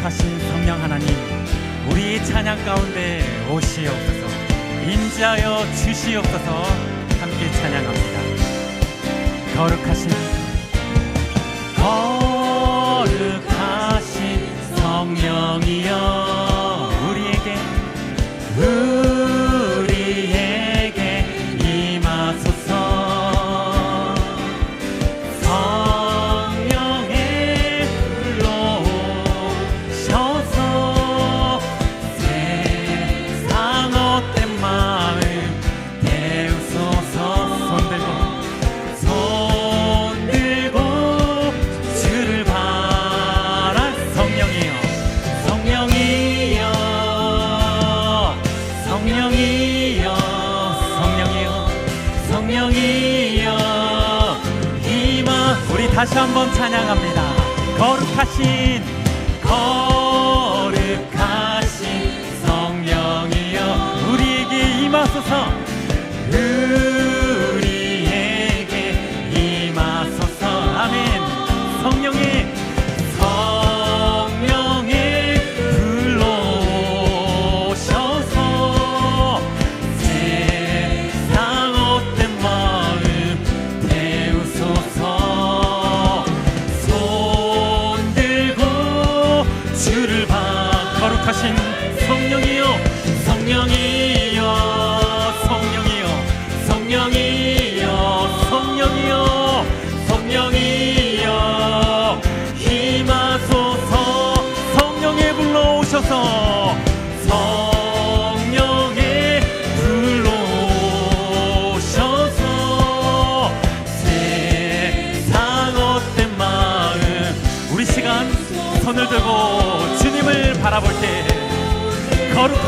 거룩하신 성령 하나님 우리 찬양 가운데 오시옵소서 임재하여 주시옵소서 함께 찬양합니다. 거룩하신 거룩하신 성령이여 다시 한번 찬양합니다. 거룩하신 거룩하신 성령이여 우리에게 임하소서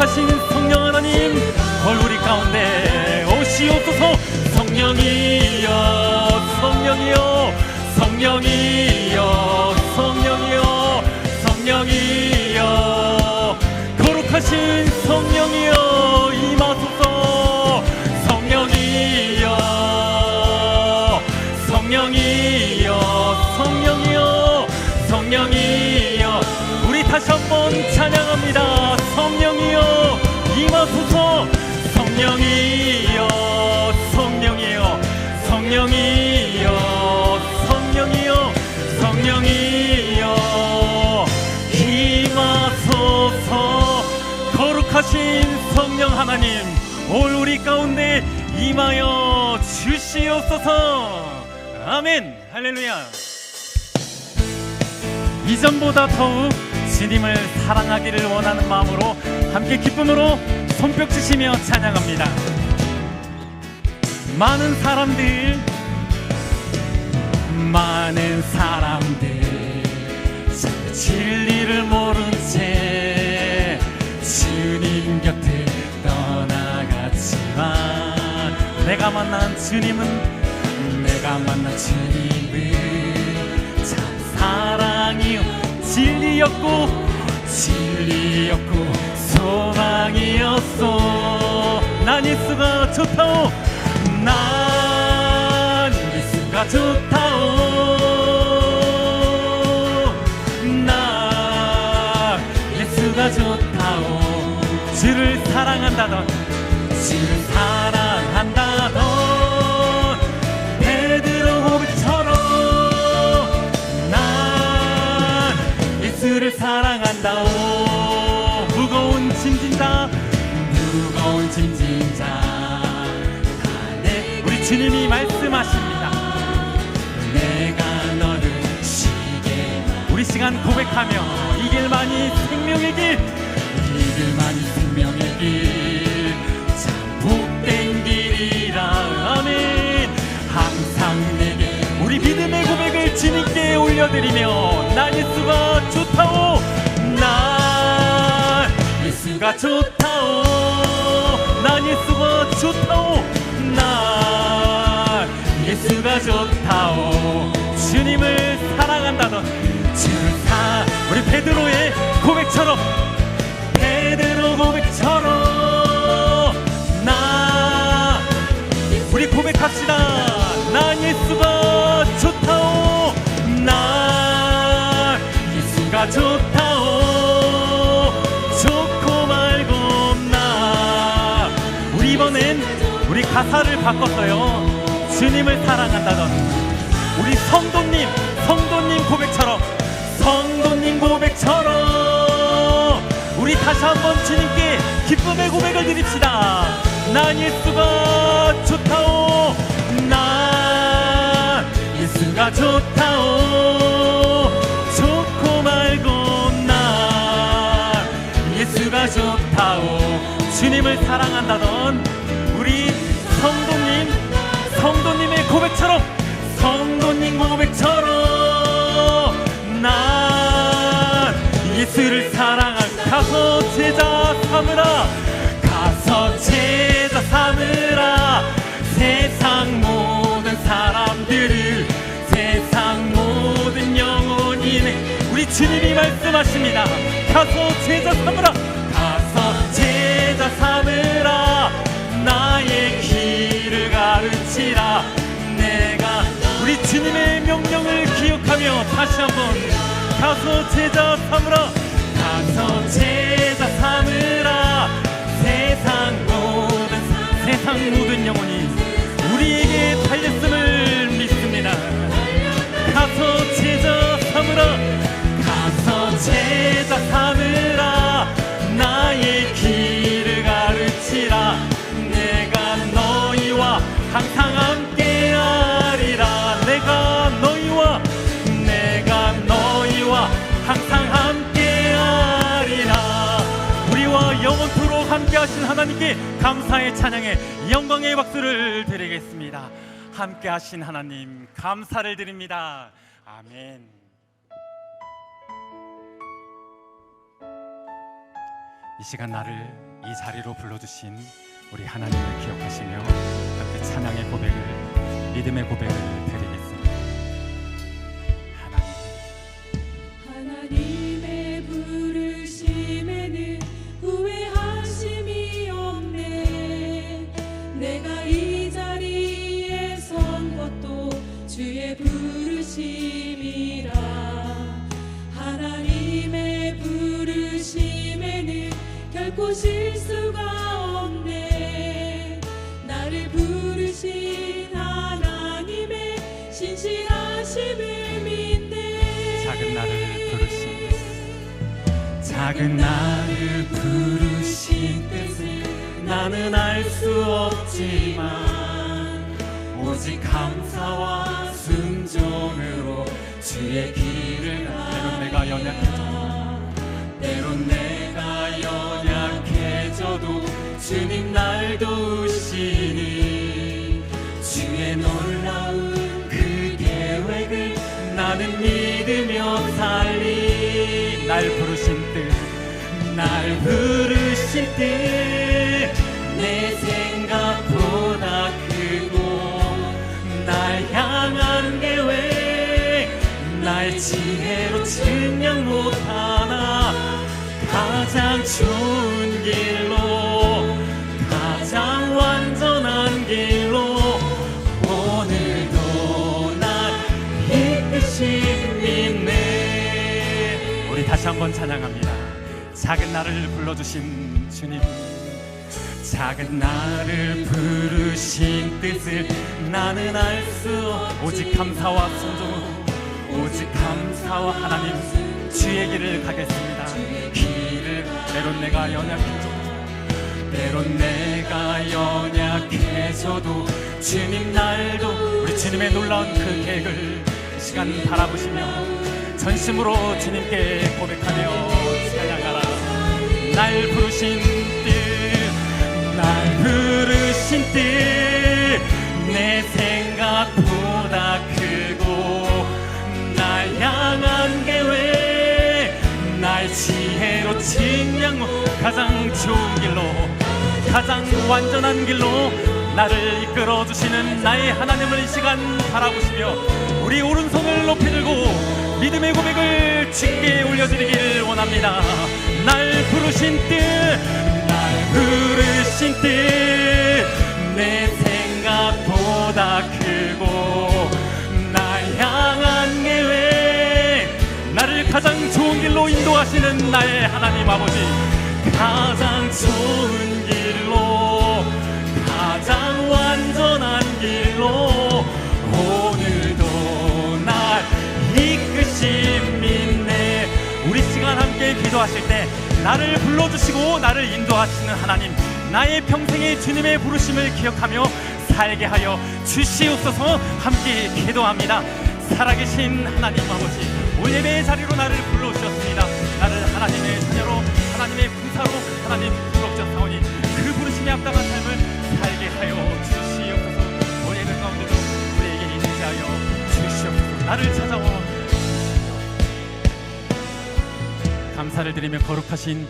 거룩하신 성령 하나님 얼굴이 가운데 오시옵소서. 성령이여 성령이여 성령이여 거룩하신 성령 하나님 올 우리 가운데 임하여 주시옵소서. 아멘. 할렐루야. 이전보다 더욱 주님을 사랑하기를 원하는 마음으로 함께 기쁨으로 손뼉 치시며 찬양합니다. 많은 사람들 많은 사람들 참 진리를 모른 채 내가 만난 주님은 내가 만난 주님은 참 사랑이요. 진리였고 진리였고 소망이었소. 난 예수가 좋다오. 난 예수가 좋다오. 난 예수가 좋다오. 주를 사랑한다던 주를 사랑 주님이 말씀하십니다. 내가 너를 우리 시간 고백하며 이 길만이 생명의 길. 이 길만이 생명의 길 참 복된 길이라 아멘. 항상 내게 우리 믿음의 고백을 주님께 올려드리며 나 예수가 좋다오. 나 예수가 좋다오. 난 예수가 좋다오. 나 예수가 좋다오. 주님을 사랑한다던 주사 우리 베드로의 고백처럼 베드로 고백처럼 나 우리 고백합시다. 나 예수가 좋다오. 나 예수가 좋다오. 좋고 말고 나. 우리 이번엔 우리 가사를 바꿨어요. 주님을 사랑한다던 우리 성도님, 성도님 고백처럼 성도님 고백처럼 우리 다시 한번 주님께 기쁨의 고백을 드립시다. 난 예수가 좋다오. 난 예수가 좋다오. 좋고 말고 난 예수가 좋다오. 주님을 사랑한다던 주님이 말씀하십니다. 가서 제자 삼으라. 가서 제자 삼으라. 나의 길을 가르치라. 내가 우리 주님의 명령을 기억하며 다시 한번 가서 제자 삼으라. 가서 제자 삼으라. 세상 모든 세상 모든 영혼이 우리에게 달렸음을 믿습니다. 가서 제자 삼으라 항상 함께하리라. 내가 너희와 내가 너희와 항상 함께하리라. 우리와 영원토록 함께하신 하나님께 감사의 찬양에 영광의 박수를 드리겠습니다. 함께하신 하나님 감사를 드립니다. 아멘. 이 시간 나를 이 자리로 불러주신 우리 하나님을 기억하시며 함께 찬양의 고백을 믿음의 고백을 드리겠습니다. 하나님 작은 나를 부르신 뜻을 나는 알 수 없지만 오직 감사와 순종으로 주의 길을 때론 내가 연약해져 때론 내가 연약해져도 주님 날도 뜻내 생각보다 크고 날 향한 계획 날 지혜로 증명 못하나? 가장 좋은 길로 가장 완전한 길로 오늘도 날 이끄신 믿네. 우리 다시 한번 찬양합니다. 작은 나를 불러주신 주님 작은 나를 부르신 뜻을 나는 알 수 오직 감사와 순종으로 오직 감사와 하나님 주의 길을 가겠습니다. 길을 때론 내가 연약해져 때론 내가 연약해져도 주님 날도 우리 주님의 놀라운 그 계획을 이 시간 바라보시며 전심으로 주님께 고백하며 찬양하라 날 부르신 뜻 날 부르신 뜻 내 생각보다 크고 날 향한 계획 날 지혜로 측량 가장 좋은 길로 가장 완전한 길로 나를 이끌어 주시는 나의 하나님을 이 시간 바라보시며 우리 오른손을 높이 들고 믿음의 고백을 짙게 올려드리길 원합니다. 날 부르신 뜻 날 부르신 뜻 내 생각보다 크고 날 향한 계획 나를 가장 좋은 길로 인도하시는 나의 하나님 아버지 가장 좋은 길로 가장 완 기도하실 때 나를 불러주시고 나를 인도하시는 하나님 나의 평생의 주님의 부르심을 기억하며 살게 하여 주시옵소서. 함께 기도합니다. 살아계신 하나님 아버지 오늘 예배의 자리로 나를 불러주셨습니다. 나를 하나님의 자녀로 하나님의 군사로 하나님 부럽자 사오니 그 부르심에 합당한 삶을 살게 하여 주시옵소서. 오늘 예배 가운데도 우리에게 인지하여 주시옵소서. 나를 찾아와 감사를 드리며 거룩하신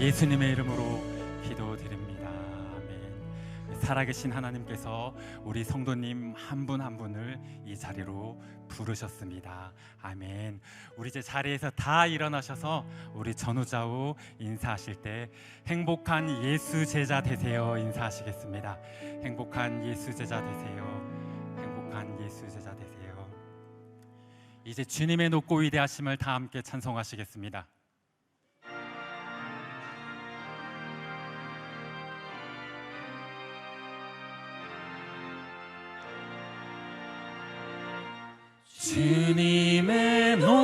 예수님의 이름으로 기도드립니다. 아멘. 살아계신 하나님께서 우리 성도님 한 분한 분을 이 자리로 부르셨습니다. 아멘. 우리 이제 자리에서 다 일어나셔서 우리 전우좌우 인사하실 때 행복한 예수 제자 되세요 인사하시겠습니다. 행복한 예수 제자 되세요. 행복한 예수 제자 되세요. 이제 주님의 높고 위대하심을 다 함께 찬송하시겠습니다. 주님의 높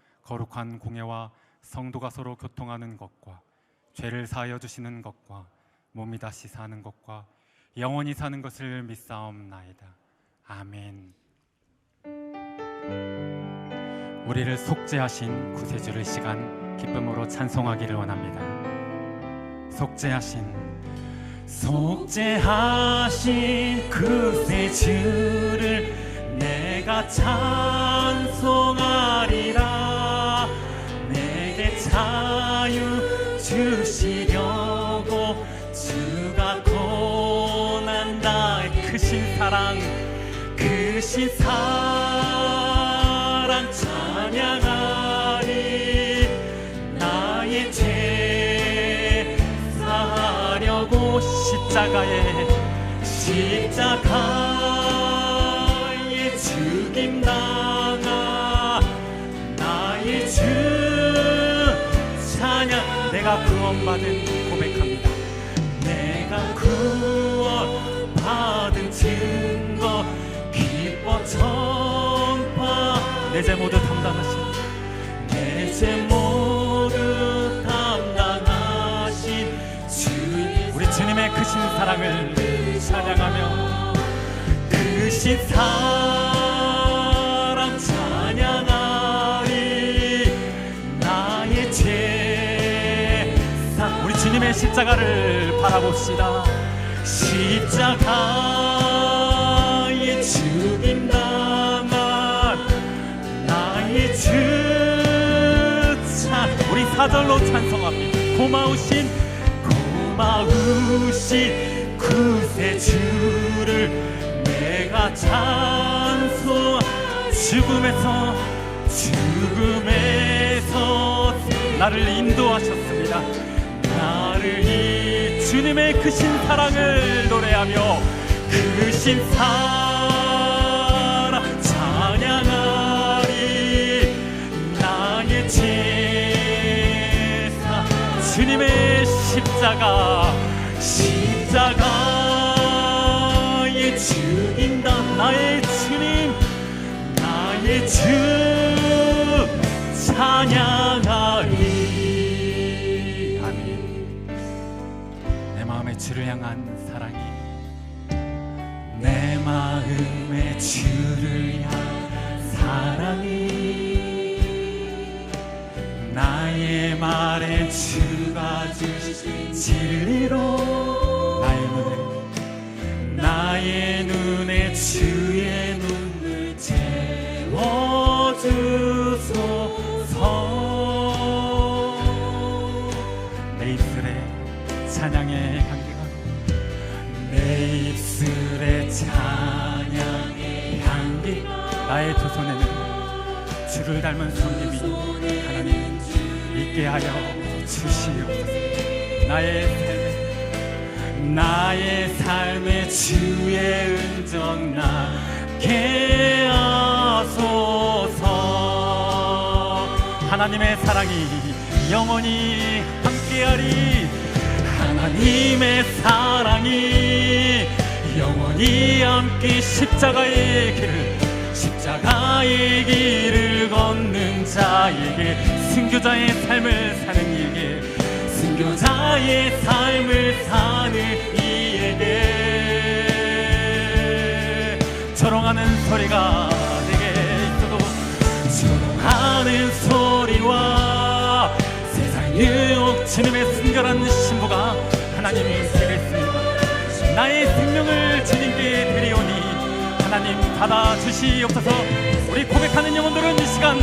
거룩한 공예와 성도가 서로 교통하는 것과 죄를 사하여 주시는 것과 몸이 다시 사는 것과 영원히 사는 것을 믿사옵나이다. 아멘. 우리를 속죄하신 구세주를 시간 기쁨으로 찬송하기를 원합니다. 속죄하신 속죄하신 구세주를 내가 찬 사랑 찬양하리 나의 죄 사하려고 십자가에 십자가에 죽임 당하 나의 주 찬양. 내가 구원받은 고백합니다. 내가 구원 전파 내 죄 모두 담당하신 내죄 모두 담당하신 주님. 우리 주님의 크신 사랑을 찬양하며 크신 사랑 찬양하리. 나의 죄사 우리 주님의 십자가를 바라봅시다. 십자가 사절로 찬송합니다. 고마우신 고마우신 구세주를 내가 찬송 죽음에서 죽음에서 나를 인도하셨습니다. 나를 이 주님의 크신 사랑을 노래하며 크신 사랑 십자가 십자가의 주인 다 나의 주님 나의 주 찬양하리. 아멘. 내 마음의 주를 향한 사랑이 내 마음의 주를 향한 사랑이 나의 말의 주. 진리로 나의 눈에 나의 눈에 주의 눈물 채워주소서. 내 입술에 찬양의 향기가 내 입술에 찬양의 향기. 나의 두 손에는 주를 닮은 성님이 하나님 있게 하여 주시옵소서 나의 삶에 나의 삶에 주의 은정 나게 하소서. 하나님의 사랑이 영원히 함께하리. 하나님의 사랑이 영원히 함께 십자가의 길을 십자가의 길을 걷는 자에게 순교자의 삶을 사는 이에게 순교자의 삶을 사는 이에게 조롱하는 소리가 내게 있어도 조롱하는 소리와 세상 유혹 주님의 순결한 신부가 하나님 되겠습니다. 나의 생명을 주님께 드리오니 하나님 받아 주시옵소서. 우리 고백하는 영혼들은 이 시간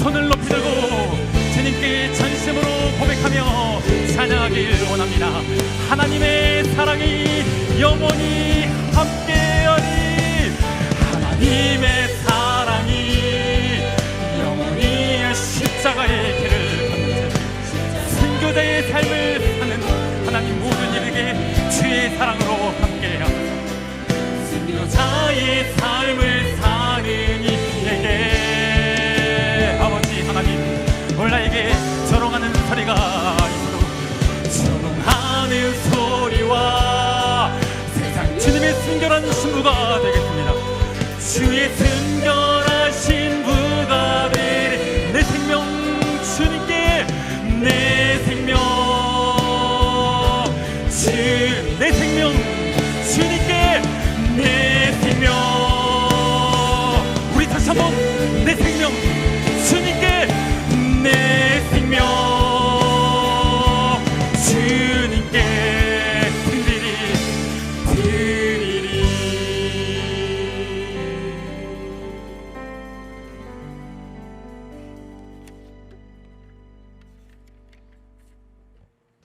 손을 높이 들고 주님께 전심으로 고백하며 찬양하길 원합니다. 하나님의 사랑이 영원히 함께하리. 하나님의 사랑이 영원히 십자가의 길을 걷는 순교자의 삶을 사는 하나님 모든 이에게 주의 사랑으로 함께하소서. 순교자의 신부가 되겠습니다. 주의 순결